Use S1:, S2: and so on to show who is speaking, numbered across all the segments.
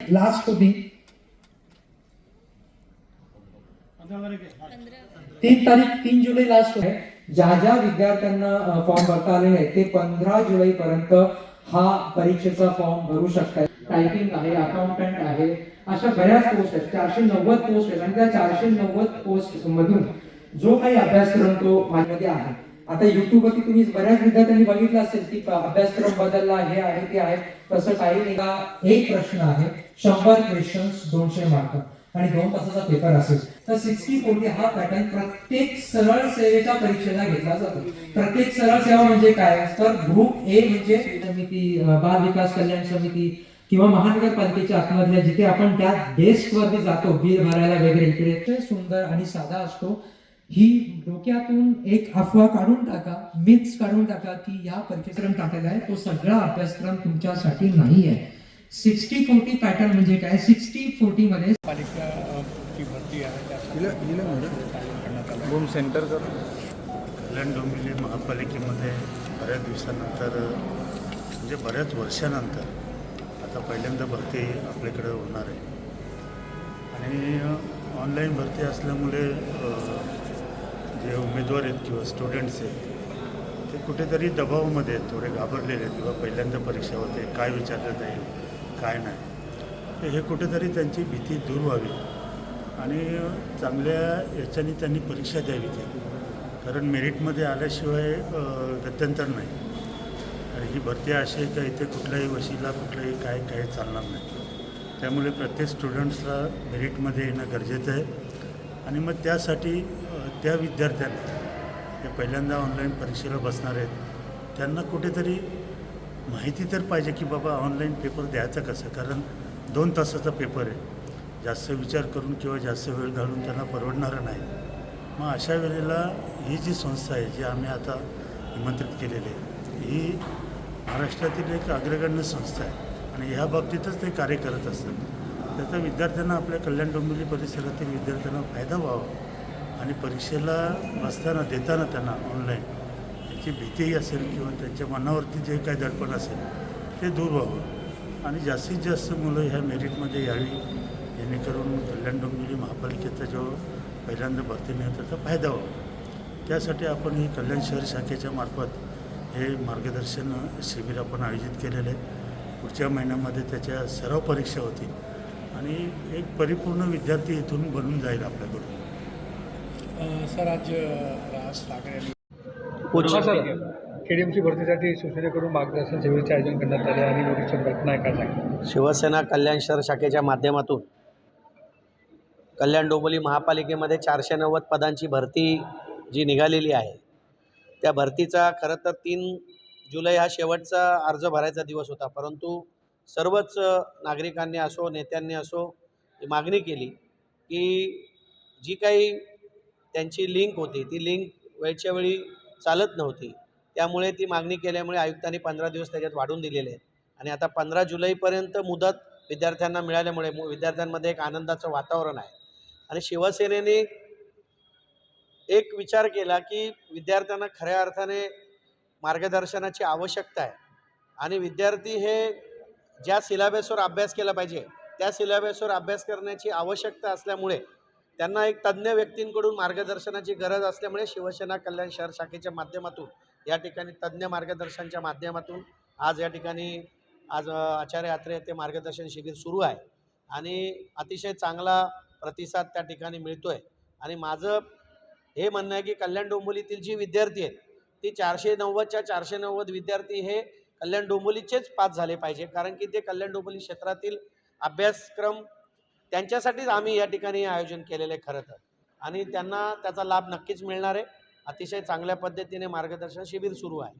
S1: Last होती. तीन तारीख तीन जुलै लास्ट आहे ज्या ज्या विद्यार्थ्यांना फॉर्म भरता आलेले नाही ते पंधरा जुलै पर्यंत हा परीक्षेचा फॉर्म भरू शकतात टायपिंग आहे अकाउंटंट आहे अशा बऱ्याच पोस्ट आहेत. चारशे नव्वद पोस्ट आहेत. आणि त्या चारशे नव्वद पोस्ट मधून जो काही अभ्यासक्रम तो माझ्यामध्ये आहे. आता युट्यूबवरती तुम्ही बऱ्याच विद्यार्थ्यांनी बघितलं असेल की अभ्यासक्रम बदलला हे आहे ते आहे. तसं काही नाही. का एक प्रश्न आहे. शंभर क्वेश्चन्स दोनशे मार्क आणि दोन तासाचा पेपर असेल. तर सिक्स्टी फोर्टी हा पॅटर्न प्रत्येक सरळ सेवेच्या परीक्षेला घेतला जातो. प्रत्येक सरळ सेवा म्हणजे काय? तर ग्रुप ए म्हणजे समिती बाल विकास कल्याण समिती किंवा महानगरपालिकेच्या आतमधल्या जिथे आपण त्या डेस्क वरती जातो बिल भरायला वगैरे इकडे सुंदर आणि साधा असतो. ही डोक्यातून एक अफवा काढून टाका मिथ्स काढून टाका की या परीक्षेक्रम टाकायला आहे. तो सगळा अभ्यासक्रम तुमच्यासाठी नाही आहे. सिक्स्टी फोर्टी पॅटर्न म्हणजे काय? सिक्स्टी फोर्टी मध्ये
S2: भरती आहे.
S3: रूम सेंटर कर
S4: कल्याण डोंबिवली महापालिकेमध्ये बऱ्याच दिवसानंतर म्हणजे बऱ्याच वर्षानंतर आता पहिल्यांदा भरती आपल्याकडे होणार आहे. आणि ऑनलाईन भरती असल्यामुळे जे उमेदवार आहेत किंवा स्टुडंट्स आहेत ते कुठेतरी दबावामध्ये आहेत थोडे घाबरलेले आहेत किंवा पहिल्यांदा परीक्षा होते काय विचारलं जाईल काय नाही. तर हे कुठेतरी त्यांची भीती दूर व्हावी आणि चांगल्या याच्याने त्यांनी परीक्षा द्यावी ती. कारण मेरिटमध्ये आल्याशिवाय गत्यंतर नाही. आणि ही भरती अशी आहे का इथे कुठल्याही वशीला कुठलंही काय काय चालणार नाही. त्यामुळे प्रत्येक स्टुडंट्सला मेरिटमध्ये येणं गरजेचं आहे. आणि मग त्यासाठी त्या विद्यार्थ्यांना जे पहिल्यांदा ऑनलाईन परीक्षेला बसणार आहेत त्यांना कुठेतरी माहिती तर पाहिजे की बाबा ऑनलाईन पेपर द्यायचा कसं? कारण दोन तासाचा पेपर आहे. जास्त विचार करून किंवा जास्त वेळ घालून त्यांना परवडणारं नाही. मग अशा वेळेला ही जी संस्था आहे जी आम्ही आता निमंत्रित केलेली आहे ही महाराष्ट्रातील एक अग्रगण्य संस्था आहे आणि ह्या बाबतीतच ते कार्य करत असतात. त्याचा विद्यार्थ्यांना आपल्या कल्याण डोंबिवली परिसरातील विद्यार्थ्यांना फायदा व्हावा. आणि परीक्षेला बसताना देताना त्यांना ऑनलाईन त्याची भीतीही असेल किंवा त्यांच्या मनावरती जे काही दडपण असेल ते दूर व्हावं. आणि जास्तीत जास्त मुलं ह्या मेरिटमध्ये यावी जेणेकरून कल्याण डोंबिवली महापालिकेचा जो पहिल्यांदा भरती मिळेल त्याचा फायदा व्हावा. त्यासाठी आपण ही कल्याण शहर शाखेच्या मार्फत हे मार्गदर्शन शिबिर आपण आयोजित केलेलं आहे. पुढच्या महिन्यामध्ये त्याच्या सराव परीक्षा होतील आणि एक परिपूर्ण विद्यार्थी इथून बनून जाईल आपल्याकडून.
S2: सर आज राज ठाकरे. यांनी केडीएमसी भरतीसाठी शिवसेनेकडून मार्गदर्शन शिबिराचे आयोजन करण्यात आले आणि मोठी संघटना आहे काय
S5: शिवसेना कल्याण शहर शाखेच्या माध्यमातून कल्याण डोंबिवली महापालिकेमध्ये चारशे नव्वद पदांची भरती जी निघालेली आहे त्या भरतीचा खरं तर तीन जुलै हा शेवटचा अर्ज भरायचा दिवस होता परंतु सर्वच नागरिकांनी असो नेत्यांनी असो ही मागणी केली की जी काही त्यांची लिंक होती. ती लिंक वेळच्या वेळी चालत नव्हती. त्यामुळे ती मागणी केल्यामुळे आयुक्तांनी पंधरा दिवस त्याच्यात वाढून दिलेले आहेत. आणि आता पंधरा जुलैपर्यंत मुदत विद्यार्थ्यांना मिळाल्यामुळे मु- विद्यार्थ्यांमध्ये एक आनंदाचं वातावरण आहे. आणि शिवसेनेने एक विचार केला की विद्यार्थ्यांना खऱ्या अर्थाने मार्गदर्शनाची आवश्यकता आहे. आणि विद्यार्थी हे ज्या सिलेबसवर अभ्यास केला पाहिजे त्या सिलेबसवर अभ्यास करण्याची आवश्यकता असल्यामुळे त्यांना एक तज्ज्ञ व्यक्तींकडून मार्गदर्शनाची गरज असल्यामुळे शिवसेना कल्याण शहर शाखेच्या माध्यमातून या ठिकाणी तज्ज्ञ मार्गदर्शनच्या माध्यमातून आज या ठिकाणी आज आचार्य यात्रे येथे मार्गदर्शन शिबिर सुरू आहे. आणि अतिशय चांगला प्रतिसाद त्या ठिकाणी मिळतो आहे आणि माझं हे म्हणणं आहे की कल्याण डोंबोलीतील जी विद्यार्थी आहेत ती चारशे नव्वदच्या चारशे नव्वद विद्यार्थी हे कल्याण डोंबोलीचेच पास झाले पाहिजे. कारण की ते कल्याण डोंबोली क्षेत्रातील अभ्यासक्रम त्यांच्यासाठीच आम्ही या ठिकाणी हे आयोजन केलेलं आहे खरं तर. आणि त्यांना त्याचा लाभ नक्कीच मिळणार आहे. अतिशय चांगल्या पद्धतीने मार्गदर्शन शिबिर सुरू आहे.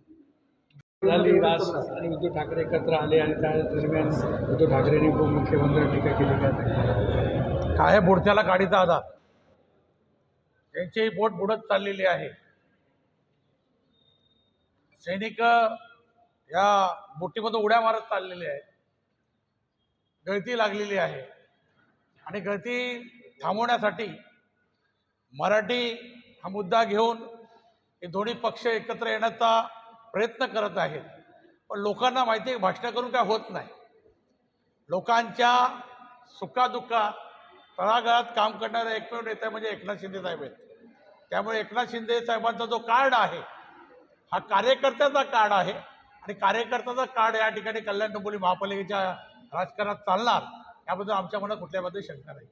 S2: झाली राज आणि उद्धव ठाकरे एकत्र आले आणि त्या दरम्यान उद्धव ठाकरेंनी उपमुख्यमंत्र्यांवर टीका केली
S3: काय बुडत्याला गाडीचा आधार त्यांची बोट बुडत चाललेली आहे. सैनिक या बोटीमधून उड्या मारत चाललेले आहेत. गळती लागलेली आहे. आणि गळती थांबवण्यासाठी मराठी हा मुद्दा घेऊन हे दोन्ही पक्ष एकत्र येण्याचा प्रयत्न करत आहेत. पण लोकांना माहिती आहे भाषणं करून काय होत नाही. लोकांच्या सुखादुःखात तळागाळात काम करणारे एकमेव नेते म्हणजे एकनाथ शिंदे साहेब आहेत. त्यामुळे एकनाथ शिंदे साहेबांचा जो कार्ड आहे हा कार्यकर्त्याचा कार्ड आहे. आणि कार्यकर्त्याचा कार्ड या ठिकाणी कल्याण डोंबिवली महापालिकेच्या राजकारणात चालणार. याबद्दल आमच्या मनात कुठल्याबद्दल शंका नाही.